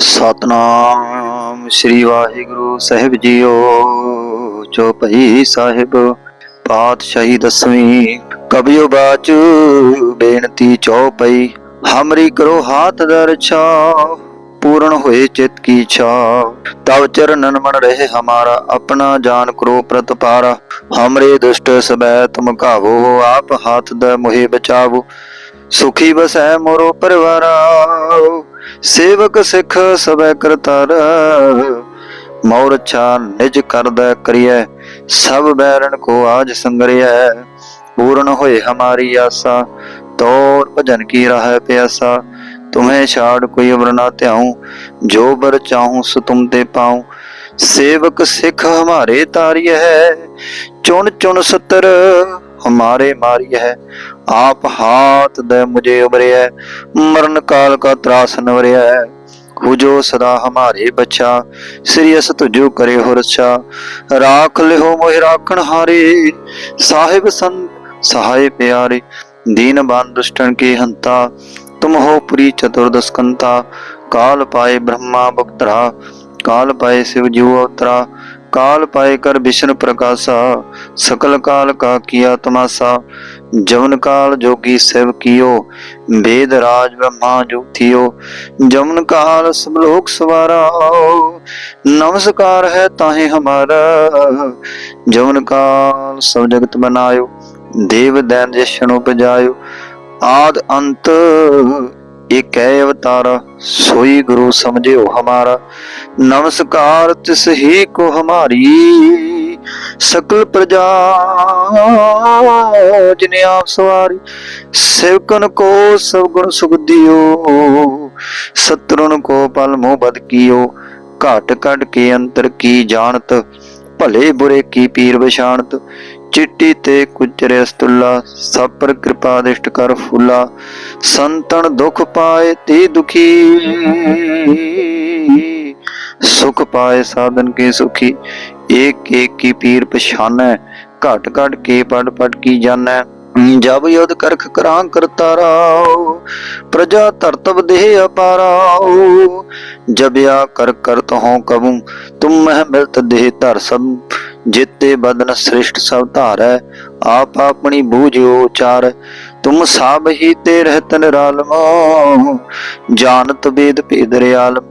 ਸਤਨਾਮ ਸ੍ਰੀ ਵਾਹਿਗੁਰੂ ਸਾਹਿਬ ਜੀਓ ਚੋਪਈ ਸਾਹਿਬ ਪਾਤਸ਼ਾਹੀ ਦਸਵੀਂ ਕਬਿਓ ਬਾਚ ਬੇਨਤੀ ਚੋਪਈ ਹਮਰੀ ਕਰੋ ਹਾਥ ਦਰਛਾ ਪੂਰਨ ਹੋਏ ਚਿਤ ਕੀ ਛਾ ਤਵ ਚਰਨਨ ਮਨ ਰਹੇ ਹਮਾਰਾ, ਆਪਣਾ ਜਾਨ ਕਰੋ ਪ੍ਰਤਪਾਰਾ ਹਮਰੇ ਦੁਸ਼ਟ ਸਬੈ ਤੁਮ ਕਾਵੋ ਆਪ ਹਾਥ ਦਾ ਮੋਹਿ ਬਚਾਵੋ। ਸੁਖੀ ਬਸੈ ਮੋਰੋ ਪਰਵਾਰਾ ਸੇਵਕ ਸਿੱਖ ਸਭੈ ਕਰਤਾਰ ਮੌਰ ਛਾ ਨਿਜ ਕਰਦਾ ਕਰਿਐ, ਸਭ ਬੈਰਨ ਕੋ ਆਜ ਸੰਗਰਿਐ, ਪੂਰਨ ਹੋਏ ਹਮਾਰੀ ਆਸਾ, ਤੋਰ ਭਜਨ ਕੀ ਰਾਹ ਪਿਆਸਾ, ਤੁਮੇ ਛਾੜ ਕੋਈ ਵਰਨਾ ਧਿਆਉ, ਜੋ ਬਰ ਚਾਹੂ ਸੋ ਤੁਮ ਤੇ ਪਾਉ। ਸੇਵਕ ਸਿੱਖ ਹਮਾਰੇ ਤਾਰੀ ਹੈ ਚੁਣ ਚੁਣ ਸਤਰ ਹਮਾਰੇ ਮਾਰੀ ਹੈ ਆਪ ਹਾਥ ਦੇ ਮੁਝੇ ਉਮਰਿਆ ਮਰਨ ਕਾਲ ਕਾ ਤਰਾਸ ਨਵਰਿਆ ਹੋ ਜੋ ਸਦਾ ਹਮਾਰੇ ਬਚਾ, ਸ੍ਰੀ ਅਸ ਤੁਜੋ ਕਰੇ ਹੋ ਰਛਾ। ਰਾਖ ਲਿਓ ਮੋਹਿ ਰਾਖਣ ਹਾਰੇ, ਸਾਹਿਬ ਸੰਤ ਸਹਾਇ ਪਿਆਰੇ। ਦੀਨ ਬੰਦ ਦੁਸ਼ਟਨ ਕੇ ਹੰਤਾ, ਤੁਮ ਹੋ ਪੁਰੀ ਚਤੁਰਦਸਕੰਤਾ ਕਾਲ ਪਾਏ ਬ੍ਰਹਮਾ ਬਖਤਰਾ, ਕਾਲ ਪਾਏ ਸਿਵ ਜੂ ਅਵਤਰਾ काल पाए कर विष्णु प्रकाशा सकल काल का किया तमाशा जवन काल जोगी शिव कियो वेद राज ब्रह्मा जो थियो जमन काल सब लोक सवारा नमस्कार है ताहे हमारा जवन काल सब जगत बनायो देव दैन जशन उपजायो आद अंत ਇਹ ਕਹਿ ਅਵਤਾਰ, ਸੋਈ ਗੁਰੂ ਸਮਝਿਓ ਹਮਾਰਾ। ਨਮਸਕਾਰ ਤਿਸ ਹੀ ਕੋ ਹਮਾਰੀ। ਸਕਲ ਪ੍ਰਜਾ ਜਿਨੇ ਆਪ ਸਵਾਰੀ। ਸੇਵਕਨ ਕੋ ਸਭ ਗੁਣ ਸੁਖ ਦਿਓ। ਸਤਰਨ ਕੋ ਪਲ ਮੋਹ ਬਦ ਕੀਓ। ਘਾਟ ਕੱਢ ਕੇ ਅੰਤਰ ਕੀ ਜਾਣਤ? ਭਲੇ ਬੁਰੇ ਕੀ ਪੀਰ ਵਿਸ਼ਾਨਤ ਚਿੱਟੀ ਤੇ ਕੁਚਰੇ ਅਸਤੁੱਲਾ ਸਭ ਪਰ ਕਿਰਪਾ ਦਿਸ਼ਟ ਕਰ ਫੁੱਲਾ, ਸੰਤਨ ਦੁਖ ਪਾਏ ਤੇ ਦੁਖੀ। ਸੁਖ ਪਾਏ ਸਾਧਨ ਕੇ ਸੁਖੀ, ਏਕ ਏਕ ਕੀ ਪੀਰ ਪਛਾਨੈ, ਘਟ ਘਟ ਕੇ ਪੜ ਪੜ ਕੀ ਜਾਣੈ। ਜਬ ਯੁਧ ਕਰਖ ਕਰਾਂ ਕਰਤਾਰਾਓ ਪ੍ਰਜਾ ਧਰਤਬ ਦੇਹ ਅਪਾਰਾਓ ਜਬਿਆ ਕਰ ਕਰਤ ਹੋ ਕਬੂ, ਤੁਮ ਮਹਿ ਮਿਲਤ ਦੇਹ ਧਰ ਸਭ ਜਿਤੇ ਬਦਨ ਸ੍ਰਿਸ਼ਟ ਸਭ ਧਾਰੈ, ਆਪ ਆਪਣੀ ਬੂਝਿਓ ਉਚਾਰ। ਤੁਮ ਸਭ ਹੀ ਤੇ ਰਹਿਤ ਨਿਰਾਲਮ, ਜਾਣਤ ਵੇਦ ਭੇਦ ਰਿਆਲਮ।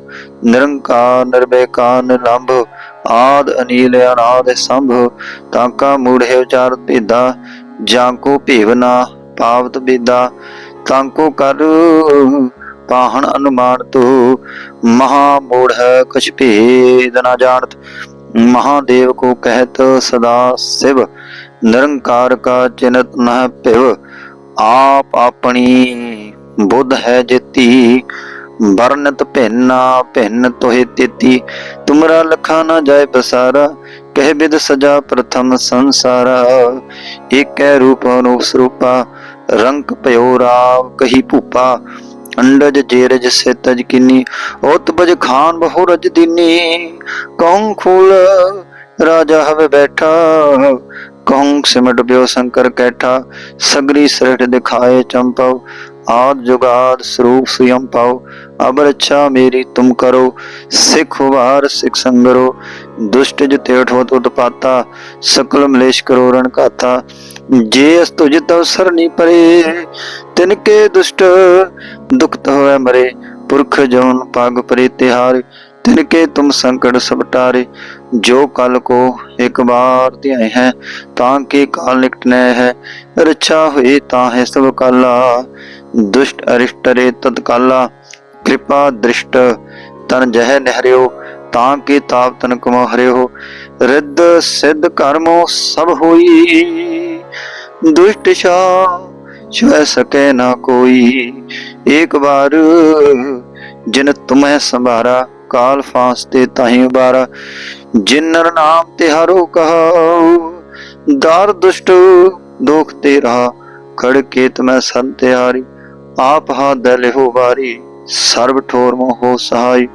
ਨਿਰੰਕਾਰ ਨਿਰਬੇਕਾਰ ਨਿਰਲੰਭ, ਆਦ ਅਨੀਲ ਅਨਾਦ ਸੰਭ ਤਾਕਾ ਮੂੜਿ ਉਚਾਰ ਭੇਦਾ, ਜਾਂ ਕੋ ਭੇਵਨਾ ਪਾਵਤ ਬੇਦਾ। ਤਾਂਕੋ ਕਰ ਪਾਹਣ ਅਨੁਮਾਨ ਤੋ ਮਹਾ ਮੋੜ ਹੈ ਕਛ ਭੇਦ ਨਾ ਜਾਣਤ। महादेव को कहत सदा शिव निरंकार का चिन्हत न पिव आप अपनी बुद्ध है जिति वर्णत भिन्ना भिन्न तोहे तेती तुमरा लखा न जाय बसारा कह विद सजा प्रथम संसारा एक रूप अनूप स्वरूपा रंग पयो राव कही भूपा ਅੰਡਜ ਜੇਰਜ ਸੇਤਜ ਕਿਨੀ ਉਤ ਖਾਨ ਬਹੁ ਰਜ ਦੀਨੀ ਕਹੂੰ ਖੂਲ ਰਾਜਾ ਹਵੇ ਬੈਠਾ, ਕਹੂੰ ਸਿਮਟ ਬਿਓ ਸ਼ੰਕਰ ਕੈਠਾ। ਸਗਰੀ ਸ੍ਰਿਸ਼ਟ ਦਿਖਾਏ ਚੰਪਵ ਆਦ ਜੁਗਾਦ ਸਰੂਪ ਸੁਯਮ ਪਾਓ ਅਬਰ ਰੱਛਾ ਮੇਰੀ ਤੁਮ ਕਰੋ, ਸਿੱਖ ਵਾਰ ਸਿੱਖ ਸੰਗਰੋ। ਦੁਸ਼ਟ ਜਿਤੇ ਉਠੋ ਤੁਤ ਪਾਤਾ, ਸਕਲ ਮਲੇਸ਼ ਕਰੋ ਰਣ ਘਾਤਾ। ਜੇ ਅਸ ਤੁਜ ਤਵ ਸਰਨੀ ਪਰੇ, ਤਿਨ ਕੇ ਦੁਸ਼ਟ ਦੁਖਤ ਹੋਵੇ ਮਰੇ। ਪੁਰਖ ਜੋਨ ਪਗ ਪਰੇ ਤਿਹਾਰ, ਤਿਨ ਕੇ ਤੁਮ ਸੰਕਟ ਸਭ ਜੋ ਕਲ ਕੋ ਇੱਕ ਬਾਰ ਧਿਆਏ ਹੈ, ਤਾਂ ਕੇ ਕਾਲ ਨਿਕਟਨੇ ਹੈ। ਰੱਛਾ ਹੋਏ ਤਾਂ ਹੈ ਸਭ ਕਾਲਾ, ਦੁਸ਼ਟ ਅਰਿਸ਼ਟ ਰੇ ਤਤਕਾਲਾ ਕਿਰਪਾ ਦ੍ਰਿਸ਼ਟ ਤਨ ਜਹ ਨਹਿਰਿਓ, ਤਾਂ ਕੇ ਤਾਪ ਤਨ ਕਮੋ ਹਰਿਓ। ਰਿੱਧ ਸਿੱਧ ਕਰਮੋ ਸਭ ਹੋਈ। ਦੁਸ਼ਟ ਸ਼ਾ ਛੁਐ ਸਕੇ ਨਾ ਕੋਈ। ਇੱਕ ਵਾਰ ਜਿਨ ਤੁਮੈ ਕਾਲ ਫਾਸ ਤੇ ਤਾਹੀ ਉਬਾਰਾ। ਜਿਨਰ ਨਾਮ ਤੇ ਹਰੋ ਕਹਾਉ, ਦਾਰ ਦੁਸ਼ਟ ਦੁਖ ਤੇ ਰਹਾ। ਖੜ ਕੇ ਤਮੈ ਸੰਤ ਤਿਆਰੀ ਆਪ ਹਾ ਦਲਿਓ ਵਾਰੀ। ਸਰਬ ਠੋਰ ਮੋਹ ਸਹਾਈ,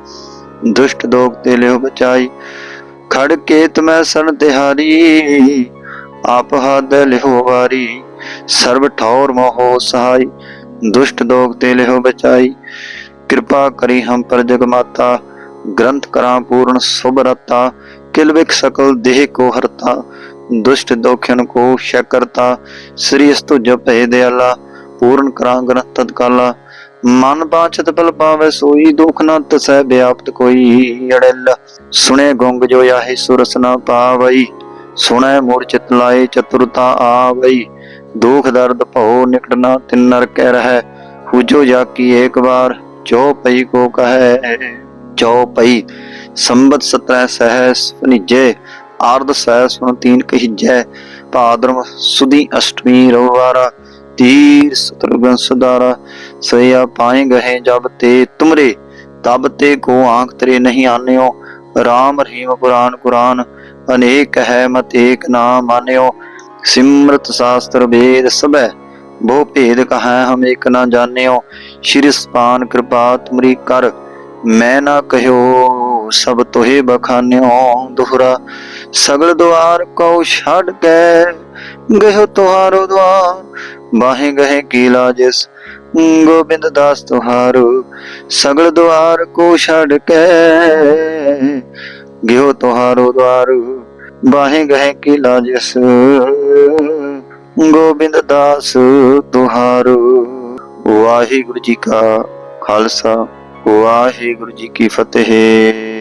ਦੁਸ਼ਟ ਦੋਖ ਤੇ ਲਿਓ ਬਚਾਈ। ਖੜ ਕੇ ਤਮੈ ਸਨ ਤਿਹਾਰੀ ਆਪ ਹਾ ਦਲਿਓ ਵਾਰੀ, ਸਰਬ ਠੌਰ ਮੋਹ ਸਹਾਈ, ਦੁਸ਼ਟ ਦੋਗ ਤੇ ਲਿਹੋ ਬਚਾਈ। ਕਿਰਪਾ ਕਰੀ ਹਮ ਪਰ ਜਗ ਮਾਤਾ ਗ੍ਰੰਥ ਕਰਾਂ ਪੂਰਨ ਸੁਭ ਰਤਾ, ਕਿਲ ਵਿਕ ਸਕਲ ਦੇਹ ਕੋ ਹਰਤਾ, ਦੁਸ਼ਟ ਦੋਖਨ ਕੋ ਸ਼ਕਰਤਾ ਸ੍ਰੀ ਅਸਤੁ ਜਪੇ ਦਿਆਲਾ, ਪੂਰਨ ਕਰਾਂ ਗ੍ਰੰਥ ਤਤਕਾਲਾ। ਮਨ ਬਾਚਤ ਬਲ ਪਾਵੇ ਸੋਈ, ਦੁਖ ਨਾ ਤਸੈ ਵਿਆਪਤ ਕੋਈ ਅੜਿਲ। ਸੁਣੇ ਗੁੰਗ ਜੋ ਆਹੇ ਸੁਰਸ ਨਾ ਪਾਵਈ। ਸੁਣੈ ਮੂੜ ਚਿਤ ਲਾਏ ਚਤੁਰਤਾ ਆਵਈ, ਦੁਖ ਦਰਦ ਭਉ ਨਿਕਟ ਨਾ ਤਿਨ ਨਰ ਕਹਿ ਰਹਿ, ਹੁਜੋ ਜਾ ਕੀ ਏਕ ਵਾਰ, ਜੋ ਪਈ ਕੋ ਕਹੈ, ਜੋ ਪਈ। ਸੰਬਤ ਸਤਰੈ ਸਹਿਸ ਨਿਜੈ ਆਰਦ ਸਹਿ ਸੁਣ ਤੀਨ ਕਹੀਜੈ ਭਾਦਰਮ ਸੁਦੀ ਅਸ਼ਟਮੀ ਰਵਾਰਾ ਤੀਰ ਸਤਰਗਨ ਸੁਦਾਰਾ ਸਇਆ ਪਾਏ ਗਏ ਜਬ ਤੇ ਤੁਮਰੇ, ਤਬ ਤੇ ਕੋ ਆਂਖ ਤੇਰੇ ਨਹੀਂ ਆਨਿਓ, ਰਾਮ ਰਹੀਮ ਕੁਰਾਨ ਕੁਰਾਨ ਅਨੇਕ ਹੈ ਮਤ ਏਕ ਨਾ ਮਾਨਿਓ, ਸਿਮਰਤ ਸ਼ਾਸਤਰ ਵੇਦ ਸਭੈ, ਬਹੁ ਭੇਦ ਕਹੈ ਹਮ ਏਕ ਨਾ ਜਾਣਿਓ ਸ਼੍ਰੀ ਸਪਾਨ ਕਿਰਪਾ ਤੁਮਰੀ ਕਰ, ਮੈਂ ਨਾ ਕਹਿਓ ਸਭ ਤੋਹੇ ਬਖਾਨਿਓ, ਦੁਹਰਾ, ਸਗਲ ਦੁਆਰ ਕਉ ਛੱਡ ਕੇ ਗਇਓ ਤੁਹਾਰੋ ਦੁਆਰ ਬਾਹੇ ਗਏ ਕੀ ਲਾਜਿਸ ਗੋਬਿੰਦ ਦਾਸ ਤੁਹਾਰੂ, ਸਗਲ ਦੁਆਰ ਕੋ ਛੱਡ ਕੇ ਗਿਓ ਤੁਹਾਰੋ ਦੁਆਰ ਬਾਹੇ ਗਏ ਕੀ ਲਾਜਿਸ ਗੋਬਿੰਦ ਦਾਸ ਤੁਹਾਰੂ। ਵਾਹਿਗੁਰੂ ਜੀ ਕਾ ਖਾਲਸਾ, ਵਾਹਿਗੁਰੂ ਜੀ ਕੀ ਫਤਿਹ।